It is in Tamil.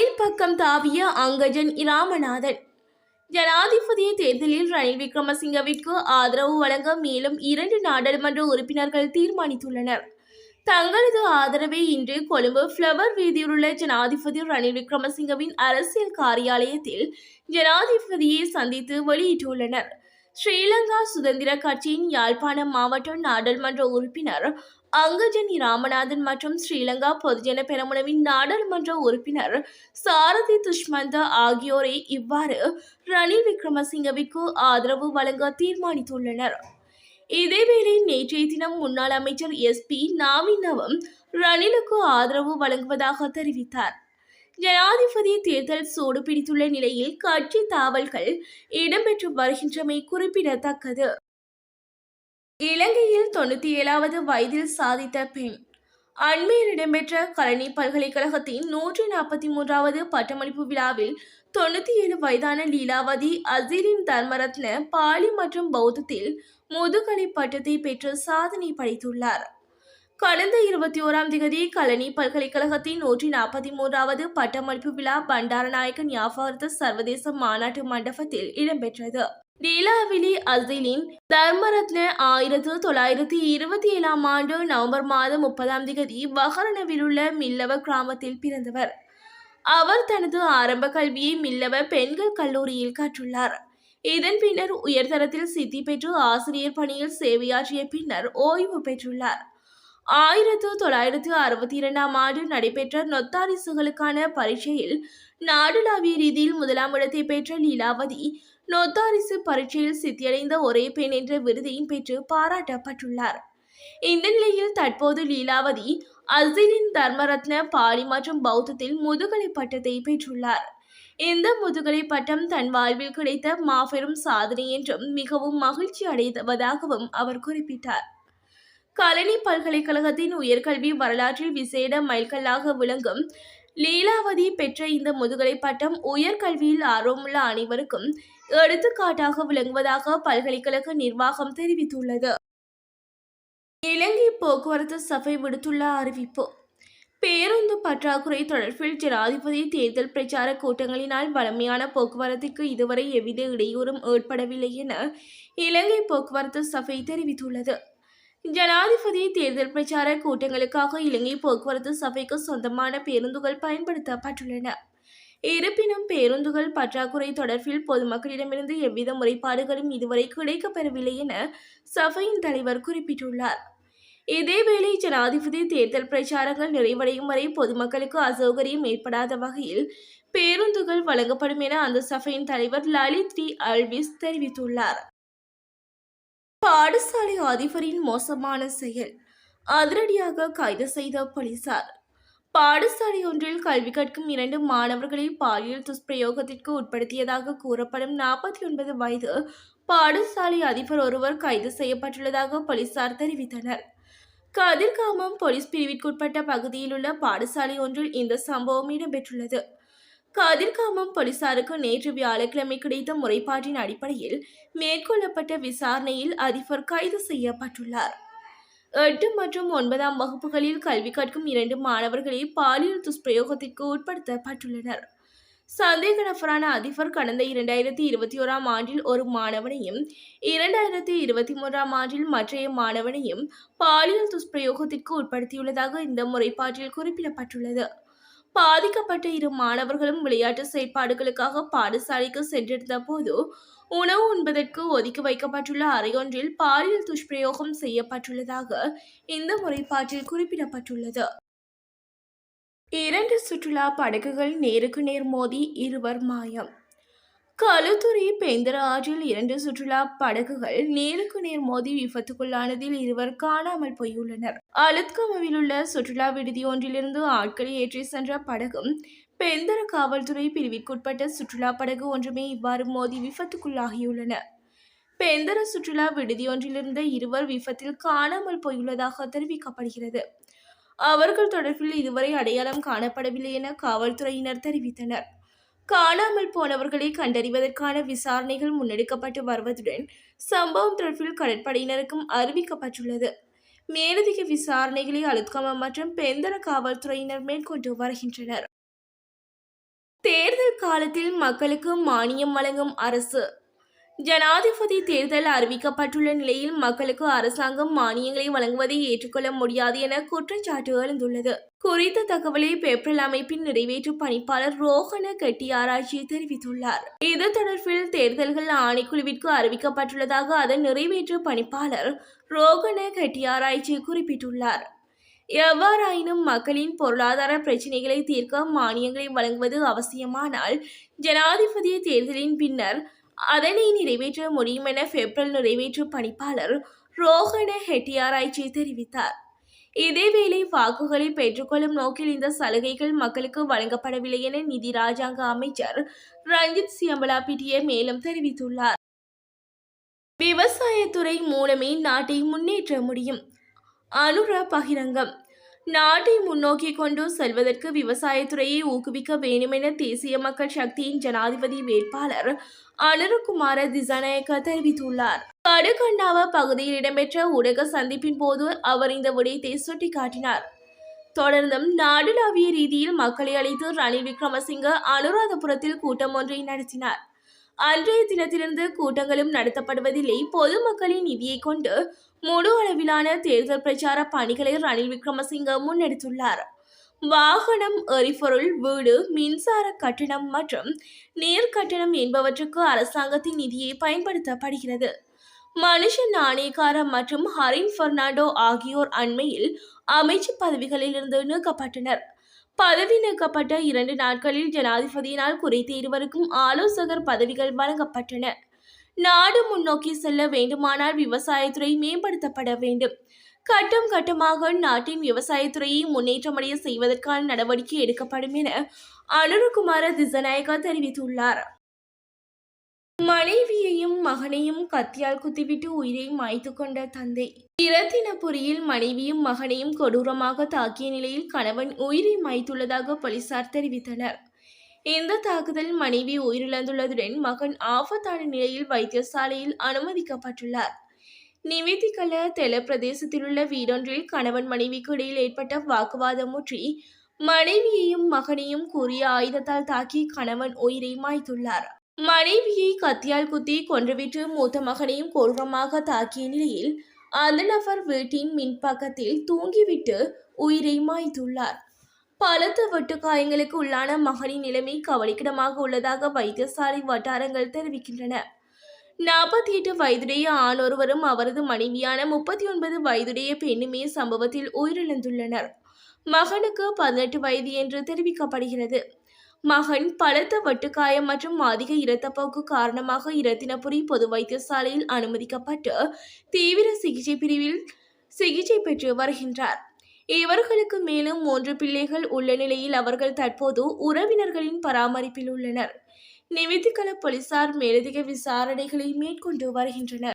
ரணில் பக்கம் தாவிய அங்கஜன் இராமநாதன். ஜனாதிபதி தேர்தலில் ரணில் விக்ரமசிங்கவிற்கு ஆதரவு வழங்க மேலும் இரண்டு நாடாளுமன்ற உறுப்பினர்கள் தீர்மானித்துள்ளனர். தங்களது ஆதரவை இன்று கொழும்பு ஃப்ளவர் வீதியிலுள்ள ஜனாதிபதி ரணில் விக்ரமசிங்கவின் அரசியல் காரியாலயத்தில் ஜனாதிபதியை சந்தித்து வெளியிட்டுள்ளனர். ஸ்ரீலங்கா சுதந்திர கட்சியின் யாழ்ப்பாணம் மாவட்ட நாடாளுமன்ற உறுப்பினர் அங்கஜனி ராமநாதன் மற்றும் ஸ்ரீலங்கா பொதுஜன பெரமுனவின் நாடாளுமன்ற உறுப்பினர் சாரதி துஷ்மந்த ஆகியோரை இவ்வாறு ரணில் விக்ரமசிங்கவிற்கு ஆதரவு வழங்க தீர்மானித்துள்ளனர். இதேவேளை நேற்றைய தினம் முன்னாள் அமைச்சர் எஸ்பி நாவினவும் ரணிலுக்கு ஆதரவு வழங்குவதாக தெரிவித்தார். ஜனாதிபதி தேர்தல் சூடு பிடித்துள்ள நிலையில் கட்சி தாவல்கள் இடம்பெற்று வருகின்றமை குறிப்பிடத்தக்கது. இலங்கையில் தொண்ணூத்தி ஏழாவது வயதில் சாதித்த பெண் அண்மையில் இடம்பெற்ற கலனி பல்கலைக்கழகத்தின் நூற்றி நாற்பத்தி மூன்றாவது பட்டமளிப்பு விழாவில் தொண்ணூத்தி ஏழு வயதான லீலாவதி அசீலின் தர்மரத்ன பாலி மற்றும் பௌத்தத்தில் முதுகலை பட்டத்தை பெற்று சாதனை படைத்துள்ளார். கடந்த இருபத்தி ஓராம் திகதி கலனி பல்கலைக்கழகத்தின் நூற்றி நாற்பத்தி மூன்றாவது பட்டமளிப்பு விழா பண்டாரநாயக்க ஞாபகார்த்த சர்வதேச மாநாட்டு மண்டபத்தில் இடம்பெற்றது. லீலாவிலி அசிலின் தர்மரத்ன ஆயிரத்து தொள்ளாயிரத்தி இருபத்தி ஏழாம் ஆண்டு நவம்பர் மாதம் முப்பதாம் திகதி வகரணவில் உள்ள மில்லவ கிராமத்தில் பிறந்தவர். அவர் தனது ஆரம்ப கல்வியை மில்லவ பெண்கள் கல்லூரியில் கற்றுள்ளார். இதன் பின்னர் உயர்தரத்தில் சித்தி பெற்று ஆசிரியர் பணியில் சேவையாற்றிய பின்னர் ஓய்வு பெற்றுள்ளார். ஆயிரத்து தொள்ளாயிரத்து அறுபத்தி இரண்டாம் ஆண்டு நடைபெற்ற நொத்தாரிசுகளுக்கான பரீட்சையில் நாடுளாவிய ரீதியில் முதலாம் இடத்தை பெற்ற லீலாவதி நொத்தாரிசு பரீட்சையில் சித்தியடைந்த ஒரே பெண் என்ற விருதையும் பெற்று பாராட்டப்பட்டுள்ளார். இந்த நிலையில் தற்போது லீலாவதி அசிலின் தர்மரத்ன பாலி மற்றும் பௌத்தத்தில் முதுகலை பட்டத்தை பெற்றுள்ளார். இந்த முதுகலை பட்டம் தன் வாழ்வில் கிடைத்த மாபெரும் சாதனை என்றும் மிகவும் மகிழ்ச்சி அடைவதாகவும் அவர் குறிப்பிட்டார். கலனி பல்கலைக்கழகத்தின் உயர்கல்வி வரலாற்றில் விசேட மைல்கல்லாக விளங்கும் லீலாவதி பெற்ற இந்த முதுகலை பட்டம் உயர்கல்வியில் ஆர்வமுள்ள அனைவருக்கும் எடுத்துக்காட்டாக விளங்குவதாக பல்கலைக்கழக நிர்வாகம் தெரிவித்துள்ளது. இலங்கை போக்குவரத்து சபை விடுத்துள்ள அறிவிப்பு. பேருந்து பற்றாக்குறை தொடர்பில் ஜனாதிபதி தேர்தல் பிரச்சார கூட்டங்களினால் வலிமையான போக்குவரத்துக்கு இதுவரை எவ்வித இடையூறும் ஏற்படவில்லை என இலங்கை போக்குவரத்து சபை தெரிவித்துள்ளது. ஜனாதிபதி தேர்தல் பிரச்சார கூட்டங்களுக்காக இலங்கை போக்குவரத்து சபைக்கு சொந்தமான பேருந்துகள் பயன்படுத்தப்பட்டுள்ளன. இருப்பினும் பேருந்துகள் பற்றாக்குறை தொடர்பில் பொதுமக்களிடமிருந்து எவ்வித முறைப்பாடுகளும் இதுவரை கிடைக்கப்பெறவில்லை என சபையின் தலைவர் குறிப்பிட்டுள்ளார். இதேவேளை ஜனாதிபதி தேர்தல் பிரச்சாரங்கள் நிறைவடையும் வரை பொதுமக்களுக்கு அசௌகரியம் ஏற்படாத வகையில் பேருந்துகள் வழங்கப்படும் என அந்த சபையின் தலைவர் லலித் டி அல்விஸ் தெரிவித்துள்ளார். பாடசாலை அதிபரின் மோசமான செயல். அதிரடியாக கைது செய்த போலீசார். பாடசாலை ஒன்றில் கல்வி கற்கும் இரண்டு மாணவர்களை பாலியல் துஷ்பிரயோகத்திற்கு உட்படுத்தியதாக கூறப்படும் நாற்பத்தி ஒன்பது வயது பாடசாலை அதிபர் ஒருவர் கைது செய்யப்பட்டுள்ளதாக போலீசார் தெரிவித்தனர். கதிர்காமம் போலீஸ் பிரிவிற்குட்பட்ட பகுதியில் உள்ள பாடசாலை ஒன்றில் இந்த சம்பவம் இடம்பெற்றுள்ளது. கதிர்காமம் போலீசாருக்கு நேற்று வியாழக்கிழமை கிடைத்த முறைப்பாட்டின் அடிப்படையில் மேற்கொள்ளப்பட்ட விசாரணையில் அதிபர் கைது செய்யப்பட்டுள்ளார். எட்டு மற்றும் ஒன்பதாம் வகுப்புகளில் கல்வி கற்கும் இரண்டு மாணவர்களை பாலியல் துஷ்பிரயோகத்திற்கு உட்படுத்தப்பட்டுள்ளனர். சந்தேக நபரான அதிபர் கடந்த இரண்டாயிரத்தி இருபத்தி ஓராம் ஆண்டில் ஒரு மாணவனையும் இரண்டாயிரத்தி இருபத்தி மூன்றாம் ஆண்டில் மற்றைய மாணவனையும் பாலியல் துஷ்பிரயோகத்திற்கு உட்படுத்தியுள்ளதாக இந்த முறைப்பாட்டில் குறிப்பிடப்பட்டுள்ளது. பாதிக்கப்பட்ட இரு மாணவர்களும் விளையாட்டு செயற்பாடுகளுக்காக பாடசாலைக்கு சென்றிருந்த போது உணவு உண்பதற்கு ஒதுக்கி வைக்கப்பட்டுள்ள அறையொன்றில் பாலியல் துஷ்பிரயோகம் செய்யப்பட்டுள்ளதாக இந்த முறைப்பாட்டில் குறிப்பிடப்பட்டுள்ளது. இரண்டு சுற்றுலா படகுகள் நேருக்கு நேர் மோதி இருவர் மாயம். களுத்துறை பெந்தர ஆற்றில் இரண்டு சுற்றுலா படகுகள் நேருக்கு நேர் மோதி விபத்துக்குள்ளானதில் இருவர் காணாமல் போயுள்ளனர். அலுத்கமவில் உள்ள சுற்றுலா விடுதி ஒன்றிலிருந்து ஆட்களை ஏற்றி சென்ற படகும் பெந்தர காவல்துறை பிரிவிற்குட்பட்ட சுற்றுலா படகு ஒன்றுமே இவ்வாறு மோதி விபத்துக்குள்ளாகியுள்ளன. பெந்தர சுற்றுலா விடுதி ஒன்றிலிருந்த இருவர் விபத்தில் காணாமல் போயுள்ளதாக தெரிவிக்கப்படுகிறது. அவர்கள் தொடர்பில் இதுவரை அடையாளம் காணப்படவில்லை என காவல்துறையினர் தெரிவித்தனர். காணாமல் போனவர்களை கண்டறிவதற்கான விசாரணைகள் முன்னெடுக்கப்பட்டு வருவதுடன் சம்பவம் தொடர்பில் கடற்படையினருக்கும் அறிவிக்கப்பட்டுள்ளது. மேலதிக விசாரணைகளை அலுத்கம மற்றும் பெந்தர காவல்துறையினர் மேற்கொண்டு வருகின்றனர். தேர்தல் காலத்தில் மக்களுக்கு மானியம் வழங்கும் அரசு ஜனாதிபதி தேர்தல் அறிவிக்கப்பட்டுள்ள நிலையில் மக்களுக்கு அரசாங்கம் மானியங்களை வழங்குவதை ஏற்றுக்கொள்ள முடியாது என குற்றச்சாட்டு எழுந்துள்ளது. குறித்த தகவலை பெப்ரல் அமைப்பின் நிறைவேற்று பணிப்பாளர் ரோஹன கெட்டியாராய்ச்சி தெரிவித்துள்ளார். இது தொடர்பில் தேர்தல்கள் ஆணைக்குழுவிற்கு அறிவிக்கப்பட்டுள்ளதாக அதன் நிறைவேற்று பணிப்பாளர் ரோகன கெட்டியாராய்ச்சி குறிப்பிட்டுள்ளார். எவ்வாறாயினும் மக்களின் பொருளாதார பிரச்சினைகளை தீர்க்க மானியங்களை வழங்குவது அவசியமானால் ஜனாதிபதி தேர்தலின் பின்னர் அதனை நிறைவேற்ற முடியும் என பெப்ரல் நிறைவேற்று பணிப்பாளர் ரோஹன ஹெட்டியாராய்ச்சி தெரிவித்தார். இதேவேளை வாக்குகளை பெற்றுக்கொள்ளும் நோக்கில் இந்த சலுகைகள் மக்களுக்கு வழங்கப்படவில்லை என நிதி ராஜாங்க அமைச்சர் ரஞ்சித் சியம்பலாபிட்டிய மேலும் தெரிவித்துள்ளார். விவசாயத்துறை மூலமே நாட்டை முன்னேற்ற முடியும். அனுர பகிரங்கம். நாட்டை முன்னோக்கி கொண்டு செல்வதற்கு விவசாயத்துறையை ஊக்குவிக்க வேண்டுமென தேசிய மக்கள் சக்தியின் ஜனாதிபதி வேட்பாளர் அனுருகுமார திசாநாயக்க தெரிவித்துள்ளார். கடுகண்டாவ பகுதியில் இடம்பெற்ற ஊடக சந்திப்பின் போது அவர் இந்த விடயத்தை சுட்டிக்காட்டினார். தொடர்ந்தும் நாடுலாவிய ரீதியில் மக்களை அழைத்து ரணில் விக்ரமசிங்க அனுராதபுரத்தில் கூட்டம் ஒன்றை நடத்தினார். அன்றைய தினத்திலிருந்து கூட்டங்களும் நடத்தப்படுவதில்லை. பொதுமக்களின் நிதியை கொண்டு முழு அளவிலான தேர்தல் பிரச்சார பணிகளை ரணில் விக்ரமசிங்க முன்னெடுத்துள்ளார். வாகனம் எரிபொருள் வீடு மின்சார கட்டணம் மற்றும் நீர் கட்டணம் என்பவற்றுக்கு அரசாங்கத்தின் நிதியை பயன்படுத்தப்படுகிறது. மனுஷ நாணயக்கார மற்றும் ஹரின் பெர்னாண்டோ ஆகியோர் அண்மையில் அமைச்சு பதவிகளிலிருந்து நீக்கப்பட்டனர். பதவி நீக்கப்பட்ட இரண்டு நாட்களில் ஜனாதிபதியினால் குறித்த இருவருக்கும் ஆலோசகர் பதவிகள் வழங்கப்பட்டன. நாடு முன்னோக்கி செல்ல வேண்டுமானால் விவசாயத்துறை மேம்படுத்தப்பட வேண்டும். கட்டம் கட்டமாக நாட்டின் விவசாயத்துறையை முன்னேற்றமடைய செய்வதற்கான நடவடிக்கை எடுக்கப்படும் என அனுருகுமார திசநாயகா தெரிவித்துள்ளார். மகனையும் கத்தியால் குத்திவிட்டு உயிரை மாய்த்து கொண்ட தந்தை. இரத்தினபுரியில் மனைவியும் மகனையும் கொடூரமாக தாக்கிய நிலையில் கணவன் உயிரை மாய்த்துள்ளதாக போலீசார் தெரிவித்தனர். இந்த தாக்குதல் மனைவி உயிரிழந்துள்ளதுடன் மகன் ஆபத்தான நிலையில் வைத்தியசாலையில் அனுமதிக்கப்பட்டுள்ளார். நிவேதிகல தெல பிரதேசத்திலுள்ள வீடொன்றில் கணவன் மனைவிக்கு இடையில் ஏற்பட்ட வாக்குவாதம் முற்றி மனைவியையும் மகனையும் கூறிய ஆயுதத்தால் தாக்கி கணவன் உயிரை மாய்த்துள்ளார். மனைவியை கத்தியால் குத்தி கொன்றுவிட்டு மூத்த மகனையும் கொடூரமாக தாக்கிய நிலையில் அந்த நபர் வீட்டின் மின்பக்கத்தில் தூங்கிவிட்டு உயிரை மாய்த்துள்ளார். பலத்த வெட்டு காயங்களுக்கு உள்ளான மகனின் நிலைமை கவலைக்கிடமாக உள்ளதாக வைத்தியசாலை வட்டாரங்கள் தெரிவிக்கின்றன. நாற்பத்தி எட்டு வயதுடைய ஆண் ஒருவரும் அவரது மனைவியான முப்பத்தி ஒன்பது வயதுடைய பெண்ணுமே சம்பவத்தில் உயிரிழந்துள்ளனர். மகனுக்கு பதினெட்டு வயது என்று தெரிவிக்கப்படுகிறது. மகன் பலத்த வட்டுக்காயம் மற்றும் அதிக இரத்தப்போக்கு காரணமாக இரத்தினபுரி பொது வைத்தியசாலையில் அனுமதிக்கப்பட்டு தீவிர சிகிச்சை பிரிவில் சிகிச்சை பெற்று வருகின்றார். இவர்களுக்கு மேலும் மூன்று பிள்ளைகள் உள்ள நிலையில் அவர்கள் தற்போது உறவினர்களின் பராமரிப்பில் உள்ளனர். நிமித்திக்கல போலீசார் மேலதிக விசாரணைகளை மேற்கொண்டு வருகின்றனர்.